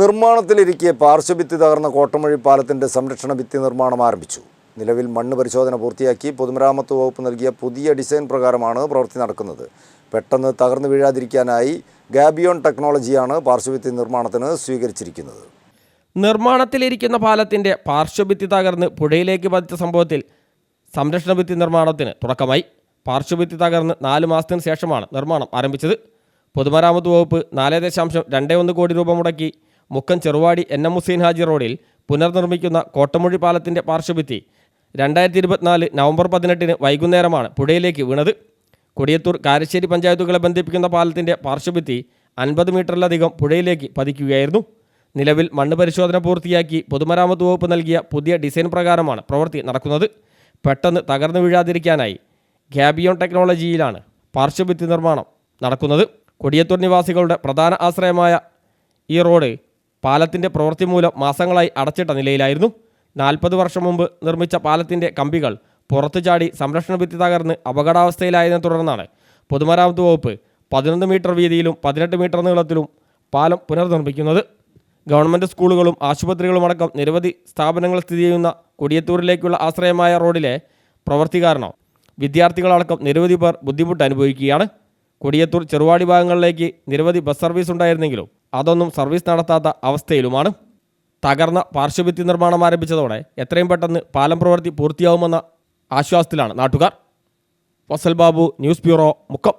നിർമ്മാണത്തിലിരിക്കെ പാർശ്വഭിത്തി തകർന്ന കോട്ടമഴി പാലത്തിന്റെ സംരക്ഷണ ഭിത്തി നിർമ്മാണം ആരംഭിച്ചു. നിലവിൽ മണ്ണ് പരിശോധന പൂർത്തിയാക്കി പൊതുമരാമത്ത് വകുപ്പ് നൽകിയ പുതിയ ഡിസൈൻ പ്രകാരമാണ് പ്രവൃത്തി നടക്കുന്നത്. പെട്ടെന്ന് തകർന്നു വീഴാതിരിക്കാനായി ഗാബിയോൺ ടെക്നോളജിയാണ് പാർശ്വഭിത്തി നിർമ്മാണത്തിന് സ്വീകരിച്ചിരിക്കുന്നത്. നിർമ്മാണത്തിലിരിക്കുന്ന പാലത്തിന്റെ പാർശ്വഭിത്തി തകർന്ന് പുഴയിലേക്ക് പതിച്ച സംഭവത്തിൽ സംരക്ഷണ ഭിത്തി നിർമ്മാണത്തിന് തുടക്കമായി. പാർശ്വഭിത്തി തകർന്ന് നാല് മാസത്തിന് ശേഷമാണ് നിർമ്മാണം ആരംഭിച്ചത്. പൊതുമരാമത്ത് വകുപ്പ് നാല് ദശാംശം രണ്ട് ഒന്ന് കോടി രൂപ മുടക്കി മുക്കം ചെറുവാടി എൻ എം ഹുസൈൻ ഹാജി റോഡിൽ പുനർനിർമ്മിക്കുന്ന കോട്ടമൊഴി പാലത്തിന്റെ പാർശ്വഭിത്തി രണ്ടായിരത്തി ഇരുപത്തിനാല് നവംബർ പതിനെട്ടിന് വൈകുന്നേരമാണ് പുഴയിലേക്ക് വീണത്. കൊടിയത്തൂർ കാരശ്ശേരി പഞ്ചായത്തുകളെ ബന്ധിപ്പിക്കുന്ന പാലത്തിന്റെ പാർശ്വഭിത്തി അൻപത് മീറ്ററിലധികം പുഴയിലേക്ക് പതിക്കുകയായിരുന്നു. നിലവിൽ മണ്ണ് പരിശോധന പൂർത്തിയാക്കി പൊതുമരാമത്ത് വകുപ്പ് നൽകിയ പുതിയ ഡിസൈൻ പ്രകാരമാണ് പ്രവൃത്തി നടക്കുന്നത്. പെട്ടെന്ന് തകർന്നു വീഴാതിരിക്കാനായി ഗ്യാബിയോൺ ടെക്നോളജിയിലാണ് പാർശ്വഭിത്തി നിർമ്മാണം നടക്കുന്നത്. കൊടിയത്തൂർ നിവാസികളുടെ പ്രധാന ആശ്രയമായ ഈ റോഡ് പാലത്തിന്റെ പ്രവൃത്തി മൂലം മാസങ്ങളായി അടച്ചിട്ട നിലയിലായിരുന്നു. നാൽപ്പത് വർഷം മുമ്പ് നിർമ്മിച്ച പാലത്തിന്റെ കമ്പികൾ പുറത്തു ചാടി സംരക്ഷണ ഭിത്തി തകർന്ന് അപകടാവസ്ഥയിലായതിനെ തുടർന്നാണ് പൊതുമരാമത്ത് വകുപ്പ് പതിനൊന്ന് മീറ്റർ വീതിയിലും പതിനെട്ട് മീറ്റർ നീളത്തിലും പാലം പുനർനിർമ്മിക്കുന്നത്. ഗവൺമെന്റ് സ്കൂളുകളും ആശുപത്രികളുമടക്കം നിരവധി സ്ഥാപനങ്ങൾ സ്ഥിതി ചെയ്യുന്ന കൊടിയത്തൂരിലേക്കുള്ള ആശ്രയമായ റോഡിലെ പ്രവൃത്തി കാരണം വിദ്യാർത്ഥികളടക്കം നിരവധി പേർ ബുദ്ധിമുട്ട് അനുഭവിക്കുകയാണ്. കൊടിയത്തൂർ ചെറുവാടി ഭാഗങ്ങളിലേക്ക് നിരവധി ബസ് സർവീസ് ഉണ്ടായിരുന്നെങ്കിലും അതൊന്നും സർവീസ് നടത്താത്ത അവസ്ഥയിലുമാണ്. തകർന്ന പാർശ്വഭിത്തി നിർമ്മാണം ആരംഭിച്ചതോടെ എത്രയും പെട്ടെന്ന് പാലം പ്രവൃത്തി പൂർത്തിയാവുമെന്ന ആശ്വാസത്തിലാണ് നാട്ടുകാർ. Fazal Babu news bureau Mukkam.